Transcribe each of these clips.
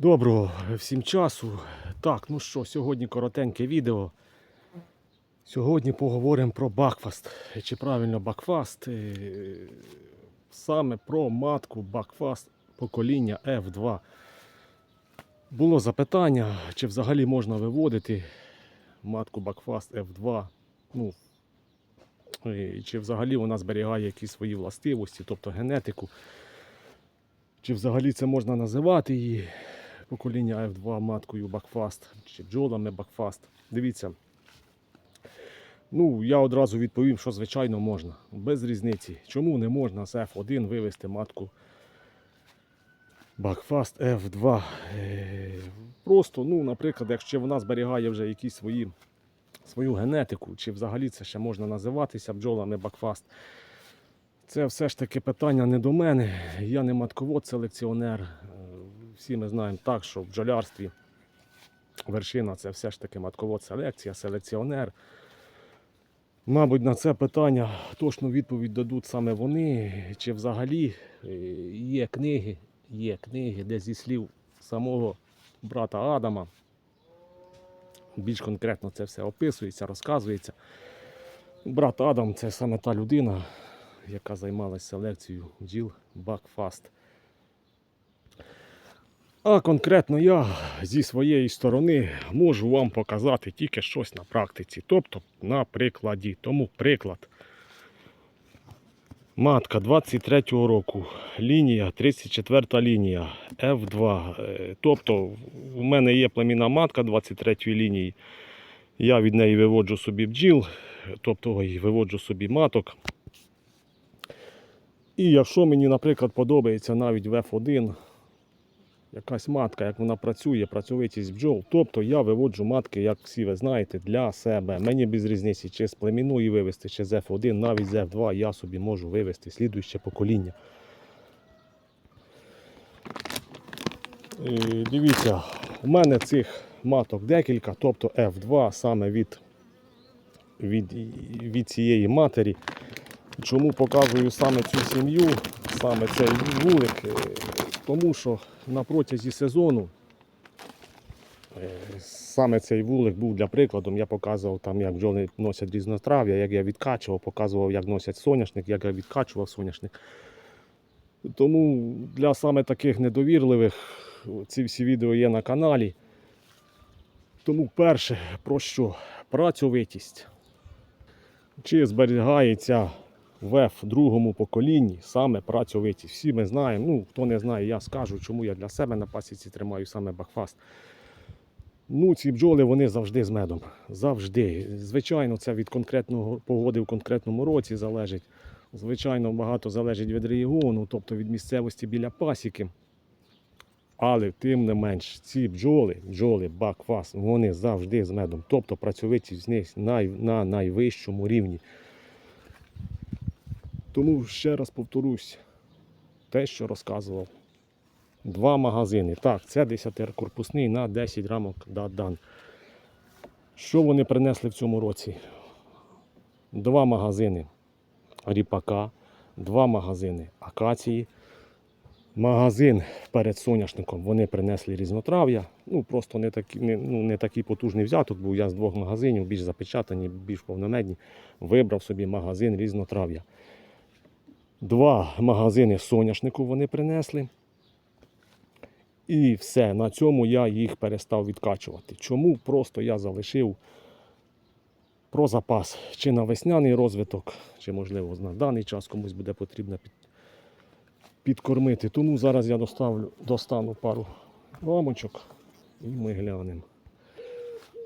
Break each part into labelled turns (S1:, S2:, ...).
S1: Доброго всім часу. Так, ну що, сьогодні коротеньке відео. Сьогодні поговоримо про Бакфаст. Чи правильно Бакфаст? Е, Саме про матку Бакфаст покоління F2. Було запитання, чи взагалі можна виводити матку Бакфаст F2. Ну, чи взагалі вона зберігає якісь свої властивості, тобто генетику. Чи взагалі це можна називати її покоління F2 маткою Бакфаст чи бджолами Бакфаст. Дивіться. Ну, я одразу відповім, що звичайно можна. Без різниці. Чому не можна з F1 вивести матку Бакфаст F2? Е, Просто, ну, наприклад, якщо вона зберігає вже якісь свої, свою генетику, чи взагалі це ще можна називатися бджолами Бакфаст. Це все ж таки питання не до мене. Я не матковод-селекціонер. Е, Всі ми знаємо так, що в бджолярстві вершина це все ж таки матковод селекція, селекціонер. Мабуть, на це питання точну відповідь дадуть саме вони. Чи взагалі е, є книги, є книги, де зі слів самого брата Адама більш конкретно це все описується, розказується. Брат Адам це саме та людина, яка займалася селекцією бджіл Бакфаст. А конкретно я зі своєї сторони можу вам показати тільки щось на практиці, тобто на прикладі. Тому приклад. Матка 23-го року, лінія 34 лінія F2. Е, Тобто у мене є племінна матка 23-ї лінії. Я від неї виводжу собі бджіл, тобто виводжу собі маток. І якщо мені, наприклад, подобається навіть в F1 якась матка, як вона працює, працьовитість бджол, тобто я виводжу матки, як всі ви знаєте, для себе. Мені без різниці, чи з племінної вивести, чи з F1, навіть з F2 я собі можу вивести слідуюче покоління. І дивіться, у мене цих маток декілька, тобто F2 саме від, від, від цієї матері. Чому показую саме цю сім'ю, саме цей вулик? Тому що на протязі сезону е, саме цей вулик був для прикладу. Я показував там, як бджоли носять різнотрав'я, як я відкачував, показував, як носять соняшник, як я відкачував соняшник. Тому для саме таких недовірливих ці всі відео є на каналі. Тому перше, про що? Працьовитість. Чи зберігається в другому поколінні саме працьовитість. Всі ми знаємо, ну хто не знає, я скажу, чому я для себе на пасіці тримаю саме бакфаст. Ну, ці бджоли вони завжди з медом. Завжди. Звичайно, це від конкретного погоди в конкретному році залежить. Звичайно, багато залежить від регіону, тобто від місцевості біля пасіки. Але тим не менш, ці бджоли, бджоли бакфаст, вони завжди з медом. Тобто працьовитість з них на найвищому рівні. Тому ще раз повторюсь, те, що розказував. Два магазини. Так, це 10-корпусний на 10 рамок Дадан. Що вони принесли в цьому році? Два магазини ріпака, два магазини акації. Магазин перед соняшником вони принесли різнотрав'я. Ну, просто не такий, не, ну, не такий потужний взяток був. Я з двох магазинів, більш запечатані, більш повномедні, вибрав собі магазин різнотрав'я. Два магазини соняшнику вони принесли. І все, на цьому я їх перестав відкачувати. Чому? Просто я залишив про запас чи на весняний розвиток, чи, можливо, на даний час комусь буде потрібно під, підкормити. Тому зараз я доставлю, достану пару рамочок і ми глянемо.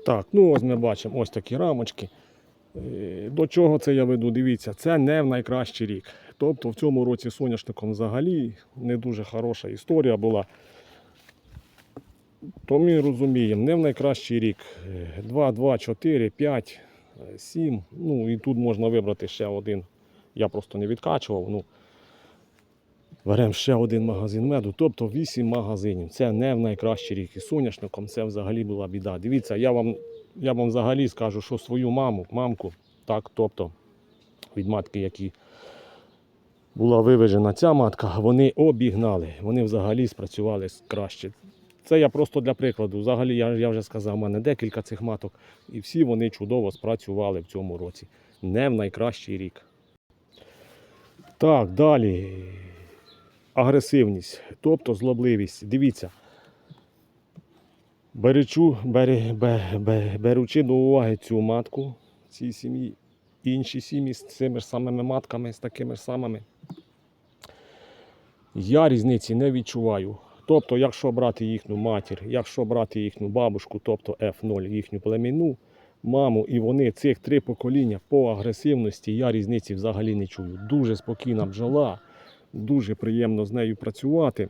S1: Так, ну ось ми бачимо ось такі рамочки. Е, До чого це я веду? Дивіться, це не в найкращий рік. Тобто в цьому році соняшником взагалі не дуже хороша історія була. То ми розуміємо, не в найкращий рік. Е, 2, 2, 4, 5, 7. Ну і тут можна вибрати ще один. Я просто не відкачував. Ну, Беремо ще один магазин меду, тобто 8 магазинів. Це не в найкращий рік. І соняшником це взагалі була біда. Дивіться, я вам, я вам взагалі скажу, що свою маму, мамку, так, тобто від матки, які була вивезена ця матка, вони обігнали. Вони взагалі спрацювали краще. Це я просто для прикладу. Взагалі, я, я вже сказав, у мене декілька цих маток, і всі вони чудово спрацювали в цьому році. Не в найкращий рік. Так, далі. Агресивність, тобто злобливість. Дивіться. Беречу, бере, бе, бе, беручи до уваги цю матку, цій сім'ї, інші сім'ї з цими ж самими матками, з такими ж самими. Я різниці не відчуваю. Тобто, якщо брати їхню матір, якщо брати їхню бабушку, тобто F0, їхню племінну, маму, і вони цих три покоління по агресивності, я різниці взагалі не чую. Дуже спокійна бджола, дуже приємно з нею працювати.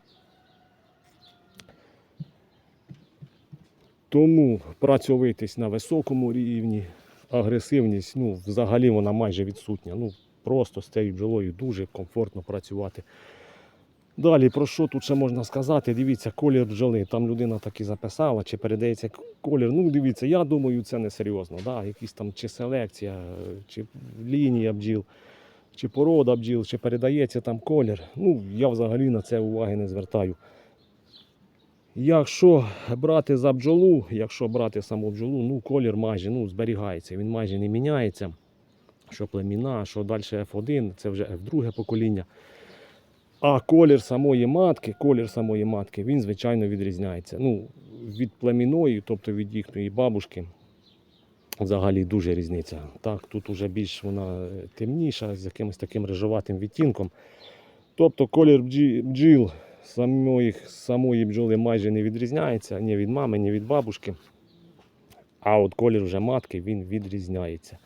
S1: Тому працьовитись на високому рівні, агресивність, ну, взагалі вона майже відсутня. Ну, просто з цією бджолою дуже комфортно працювати. Далі, про що тут ще можна сказати? Дивіться, колір бджоли. Там людина так і записала, чи передається колір. Ну, дивіться, я думаю, це не серйозно. Да? Якісь там чи селекція, чи лінія бджіл, чи порода бджіл, чи передається там колір. Ну, я взагалі на це уваги не звертаю. Якщо брати за бджолу, якщо брати саму бджолу, ну колір майже ну, зберігається, він майже не міняється. Що племіна, що далі F1, це вже F2 покоління. А колір самої матки, колір самої матки, він звичайно відрізняється. Ну, від племінної, тобто від їхньої бабушки, взагалі дуже різниця. Так, тут уже більш вона е, темніша, з якимось таким рижуватим відтінком. Тобто колір бджі- бджіл самої, самої бджоли майже не відрізняється ні від мами, ні від бабушки. А от колір вже матки він відрізняється.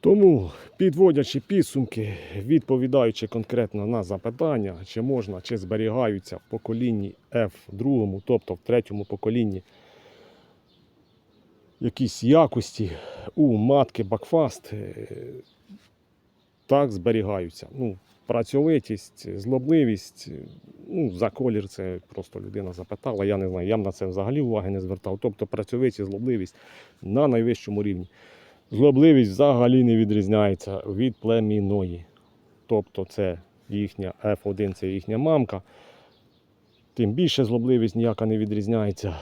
S1: Тому, підводячи підсумки, відповідаючи конкретно на запитання, чи можна, чи зберігаються в поколінні F2, тобто в третьому поколінні якісь якості у матки Бакфаст, так зберігаються. Ну, працьовитість, злобливість, ну, за колір це просто людина запитала. Я не знаю, я б на це взагалі уваги не звертав. Тобто працьовитість, злобливість на найвищому рівні. Злобливість взагалі не відрізняється від племінної. Тобто це їхня F1, це їхня мамка. Тим більше злобливість ніяка не відрізняється.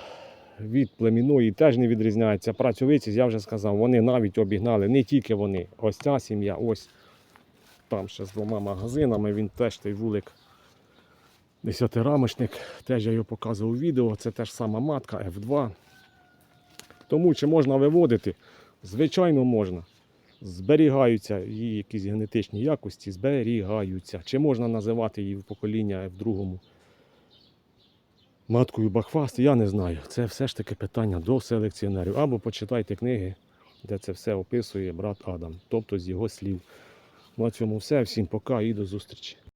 S1: Від племінної теж не відрізняється. Працьовитість, я вже сказав, вони навіть обігнали не тільки вони. Ось ця сім'я, ось там ще з двома магазинами. Він теж той вулик десятирамочник. Теж я його показував у відео. Це теж сама матка F2. Тому чи можна виводити? Звичайно, можна. Зберігаються її якісь генетичні якості, зберігаються. Чи можна називати її в покоління в другому маткою Бахфаст, я не знаю. Це все ж таки питання до селекціонерів. Або почитайте книги, де це все описує брат Адам, тобто з його слів. На цьому все. Всім пока і до зустрічі.